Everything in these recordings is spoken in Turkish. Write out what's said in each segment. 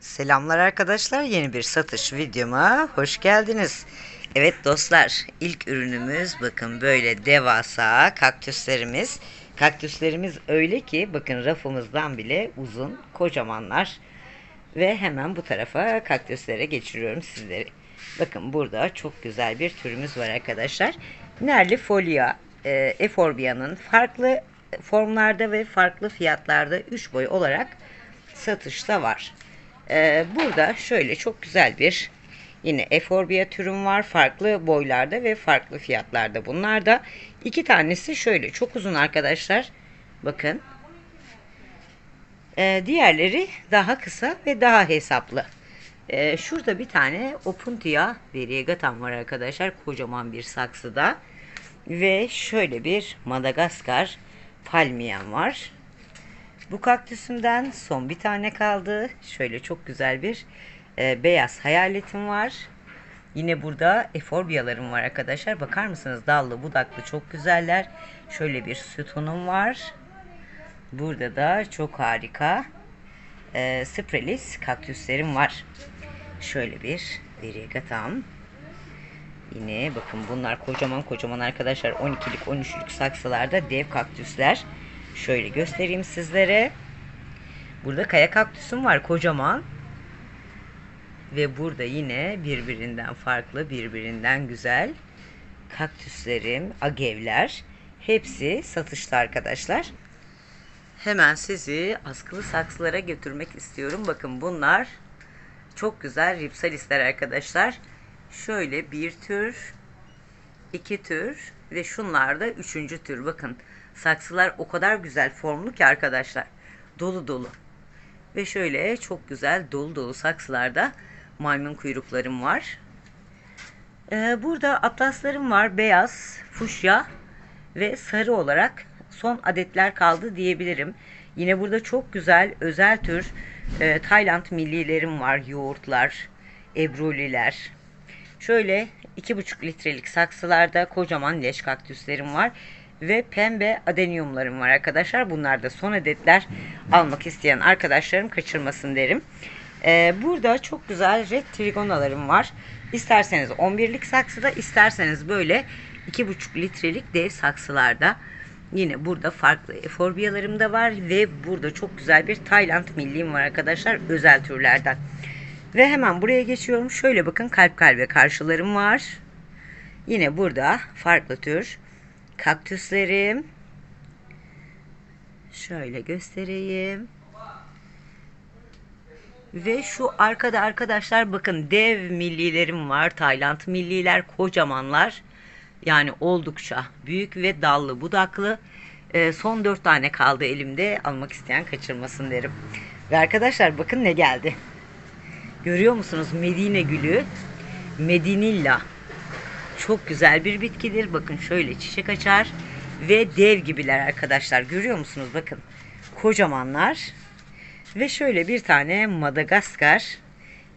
Selamlar arkadaşlar. Yeni bir satış videoma hoş geldiniz. Evet dostlar, ilk ürünümüz bakın böyle devasa kaktüslerimiz. Kaktüslerimiz öyle ki bakın rafımızdan bile uzun, kocamanlar. Ve hemen bu tarafa kaktüslere geçiriyorum sizleri. Bakın burada çok güzel bir türümüz var arkadaşlar. Nerli Folia, e, Eforbia'nın farklı formlarda ve farklı fiyatlarda 3 boy olarak satışta var. Ee, burada şöyle çok güzel bir yine Eforbia türüm var. Farklı boylarda ve farklı fiyatlarda bunlar da. iki tanesi şöyle çok uzun arkadaşlar. Bakın. Ee, diğerleri daha kısa ve daha hesaplı. Ee, şurada bir tane Opuntia variegatam var arkadaşlar. Kocaman bir saksıda. Ve şöyle bir Madagaskar palmiyen var. Bu kaktüsümden son bir tane kaldı. Şöyle çok güzel bir e, beyaz hayaletim var. Yine burada eforbiyalarım var arkadaşlar. Bakar mısınız? Dallı, budaklı çok güzeller. Şöyle bir sütunum var. Burada da çok harika e, sprelis kaktüslerim var. Şöyle bir variegatam. Yine bakın bunlar kocaman kocaman arkadaşlar 12'lik 13'lük saksılarda dev kaktüsler. Şöyle göstereyim sizlere. Burada kaya kaktüsüm var kocaman. Ve burada yine birbirinden farklı, birbirinden güzel kaktüslerim, agevler. Hepsi satışta arkadaşlar. Hemen sizi askılı saksılara götürmek istiyorum. Bakın bunlar çok güzel ripsalisler arkadaşlar. Şöyle bir tür, iki tür ve şunlar da üçüncü tür. Bakın saksılar o kadar güzel formlu ki arkadaşlar. Dolu dolu. Ve şöyle çok güzel dolu dolu saksılarda maymun kuyruklarım var. Ee, burada atlaslarım var. Beyaz, fuşya ve sarı olarak son adetler kaldı diyebilirim. Yine burada çok güzel özel tür e, Tayland millilerim var. Yoğurtlar, ebruliler. Şöyle 2,5 litrelik saksılarda kocaman leş kaktüslerim var. Ve pembe adenyumlarım var arkadaşlar. Bunlar da son adetler. Almak isteyen arkadaşlarım kaçırmasın derim. Ee, burada çok güzel red trigonalarım var. İsterseniz 11'lik saksıda isterseniz böyle 2,5 litrelik dev saksılarda. Yine burada farklı eforbiyalarım da var ve burada çok güzel bir Tayland milliğim var arkadaşlar özel türlerden. Ve hemen buraya geçiyorum. Şöyle bakın kalp kalbe karşılarım var. Yine burada farklı tür kaktüslerim. Şöyle göstereyim. Ve şu arkada arkadaşlar bakın dev millilerim var. Tayland milliler kocamanlar. Yani oldukça büyük ve dallı budaklı. Ee, son dört tane kaldı elimde. Almak isteyen kaçırmasın derim. Ve arkadaşlar bakın ne geldi. Görüyor musunuz Medine gülü? Medinilla. Çok güzel bir bitkidir. Bakın şöyle çiçek açar. Ve dev gibiler arkadaşlar. Görüyor musunuz? Bakın. Kocamanlar. Ve şöyle bir tane Madagaskar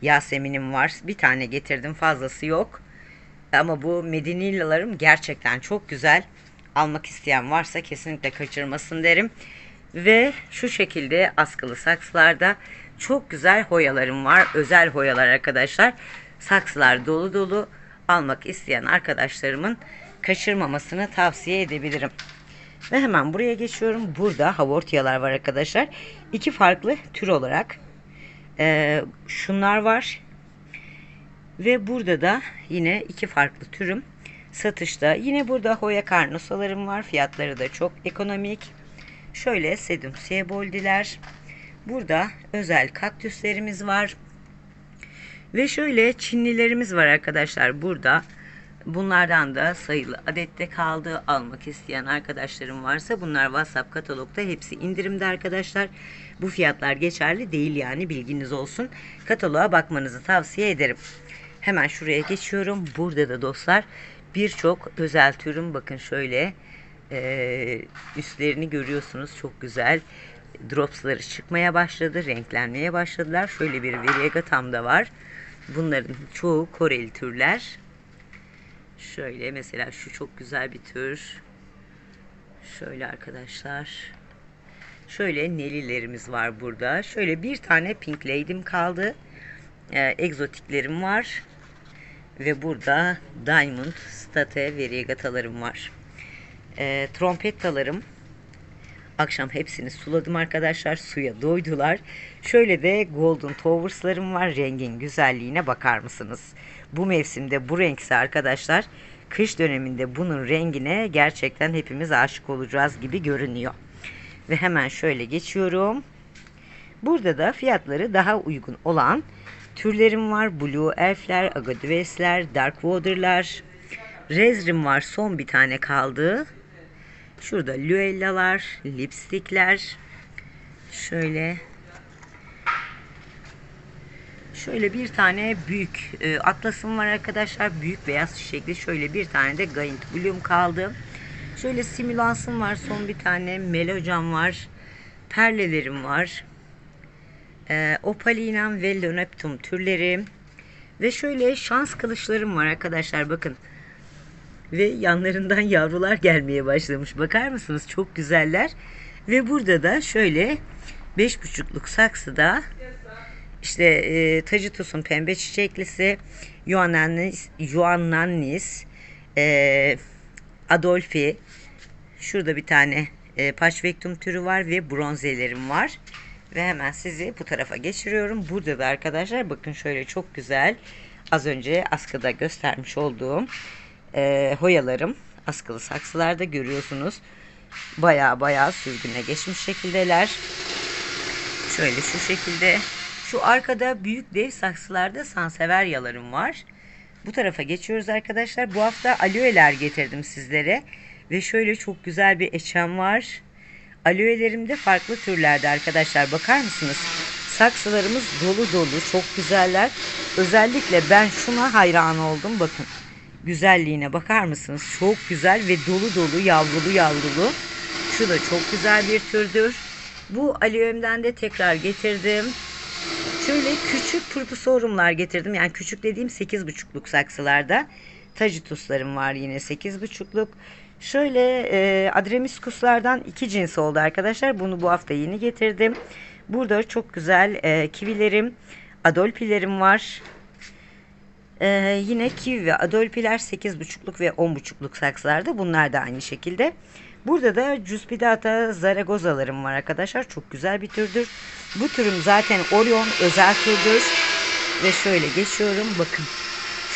Yaseminim var. Bir tane getirdim. Fazlası yok. Ama bu Medinillalarım gerçekten çok güzel. Almak isteyen varsa kesinlikle kaçırmasın derim. Ve şu şekilde askılı saksılarda çok güzel hoyalarım var. Özel hoyalar arkadaşlar. Saksılar dolu dolu. Almak isteyen arkadaşlarımın kaçırmamasını tavsiye edebilirim. Ve hemen buraya geçiyorum. Burada havortiyalar var arkadaşlar. İki farklı tür olarak. Ee, şunlar var. Ve burada da yine iki farklı türüm satışta. Yine burada Hoya karnosalarım var. Fiyatları da çok ekonomik. Şöyle sedum sieboldiler. Burada özel kaktüslerimiz var. Ve şöyle Çinlilerimiz var arkadaşlar burada. Bunlardan da sayılı adette kaldı. Almak isteyen arkadaşlarım varsa bunlar WhatsApp katalogda hepsi indirimde arkadaşlar. Bu fiyatlar geçerli değil yani bilginiz olsun. Kataloğa bakmanızı tavsiye ederim. Hemen şuraya geçiyorum. Burada da dostlar birçok özel türüm bakın şöyle e, üstlerini görüyorsunuz çok güzel dropsları çıkmaya başladı renklenmeye başladılar şöyle bir variegatam da var bunların çoğu Koreli türler şöyle mesela şu çok güzel bir tür şöyle arkadaşlar Şöyle nelilerimiz var burada. Şöyle bir tane Pink Lady'm kaldı. Ee, egzotiklerim var. Ve burada Diamond, State ve Regatalarım var. Ee, trompettalarım. Akşam hepsini suladım arkadaşlar. Suya doydular. Şöyle de Golden Towers'larım var. Rengin güzelliğine bakar mısınız? Bu mevsimde bu renkse arkadaşlar kış döneminde bunun rengine gerçekten hepimiz aşık olacağız gibi görünüyor. Ve hemen şöyle geçiyorum. Burada da fiyatları daha uygun olan türlerim var. Blue Elf'ler, Agadives'ler, Dark Water'lar. Rezrim var. Son bir tane kaldı. Şurada Luella'lar, lipstikler. Şöyle Şöyle bir tane büyük e, atlasım var arkadaşlar. Büyük beyaz çiçekli. Şöyle bir tane de Gaint Bloom kaldı. Şöyle simülansım var. Son bir tane melocam var. Perlelerim var. E, Opalinam ve Loneptum türleri. Ve şöyle şans kılıçlarım var arkadaşlar. Bakın. Ve yanlarından yavrular gelmeye başlamış. Bakar mısınız? Çok güzeller. Ve burada da şöyle 5,5'luk saksıda işte e, Tacitus'un pembe çiçeklisi, Ioannannis, Ioannannis e, Adolfi, şurada bir tane e, Paçvektum türü var ve bronzelerim var. Ve hemen sizi bu tarafa geçiriyorum. Burada da arkadaşlar bakın şöyle çok güzel az önce askıda göstermiş olduğum e, hoyalarım. Askılı saksılarda görüyorsunuz. Baya baya sürgüne geçmiş şekildeler. Şöyle şu şekilde şu arkada büyük dev saksılarda sanseveryalarım var. Bu tarafa geçiyoruz arkadaşlar. Bu hafta aloeler getirdim sizlere. Ve şöyle çok güzel bir eçem var. Aloelerim de farklı türlerde arkadaşlar. Bakar mısınız? Saksılarımız dolu dolu. Çok güzeller. Özellikle ben şuna hayran oldum. Bakın. Güzelliğine bakar mısınız? Çok güzel ve dolu dolu yavrulu yavrulu. Şu da çok güzel bir türdür. Bu aloemden de tekrar getirdim. Şöyle küçük purpusorumlar getirdim. Yani küçük dediğim 8,5'luk saksılarda. Tacituslarım var yine 8,5'luk. Şöyle e, adremiskuslardan iki cins oldu arkadaşlar. Bunu bu hafta yeni getirdim. Burada çok güzel e, kivilerim, adolpilerim var. E, yine kivi ve adolpiler 8,5'luk ve 10,5'luk saksılarda. Bunlar da aynı şekilde. Burada da Cuspidata Zaragozalarım var arkadaşlar. Çok güzel bir türdür. Bu türüm zaten Orion özel türdür. Ve şöyle geçiyorum. Bakın.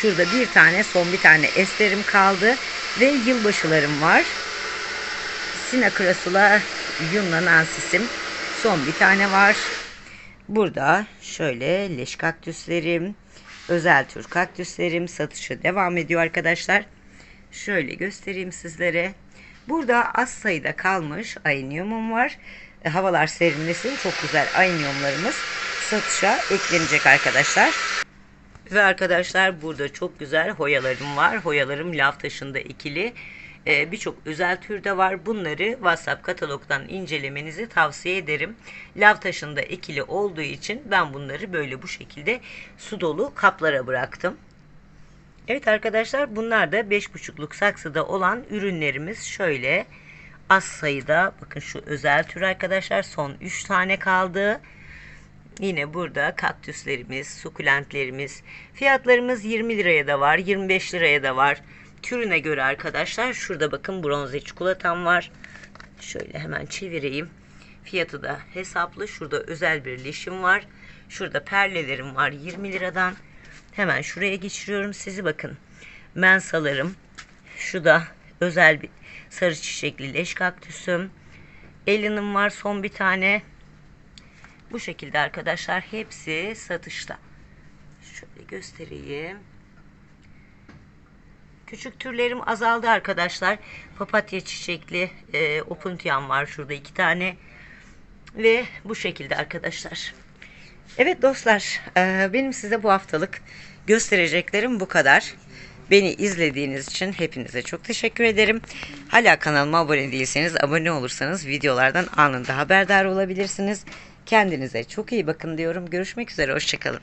Şurada bir tane son bir tane esterim kaldı. Ve yılbaşılarım var. Sinakrasula Yunnan ansisim. Son bir tane var. Burada şöyle leş kaktüslerim, özel tür kaktüslerim satışı devam ediyor arkadaşlar. Şöyle göstereyim sizlere. Burada az sayıda kalmış ayniumum var. E, havalar serinlesin. Çok güzel ayniumlarımız satışa eklenecek arkadaşlar. Ve arkadaşlar burada çok güzel hoyalarım var. Hoyalarım lav taşında ikili. Ee, Birçok özel türde var. Bunları WhatsApp katalogdan incelemenizi tavsiye ederim. Lav taşında ikili olduğu için ben bunları böyle bu şekilde su dolu kaplara bıraktım. Evet arkadaşlar bunlar da 5,5'luk saksıda olan ürünlerimiz şöyle az sayıda bakın şu özel tür arkadaşlar son 3 tane kaldı. Yine burada kaktüslerimiz, sukulentlerimiz fiyatlarımız 20 liraya da var 25 liraya da var. Türüne göre arkadaşlar şurada bakın bronze çikolatam var. Şöyle hemen çevireyim. Fiyatı da hesaplı. Şurada özel bir lişim var. Şurada perlelerim var 20 liradan. Hemen şuraya geçiriyorum sizi bakın. Mensalarım. Şu da özel bir sarı çiçekli leş kaktüsüm. Elin'im var son bir tane. Bu şekilde arkadaşlar hepsi satışta. Şöyle göstereyim. Küçük türlerim azaldı arkadaşlar. Papatya çiçekli e, opuntiyan var şurada iki tane. Ve bu şekilde arkadaşlar. Evet dostlar, e, benim size bu haftalık göstereceklerim bu kadar. Beni izlediğiniz için hepinize çok teşekkür ederim. Hala kanalıma abone değilseniz abone olursanız videolardan anında haberdar olabilirsiniz. Kendinize çok iyi bakın diyorum. Görüşmek üzere, hoşçakalın.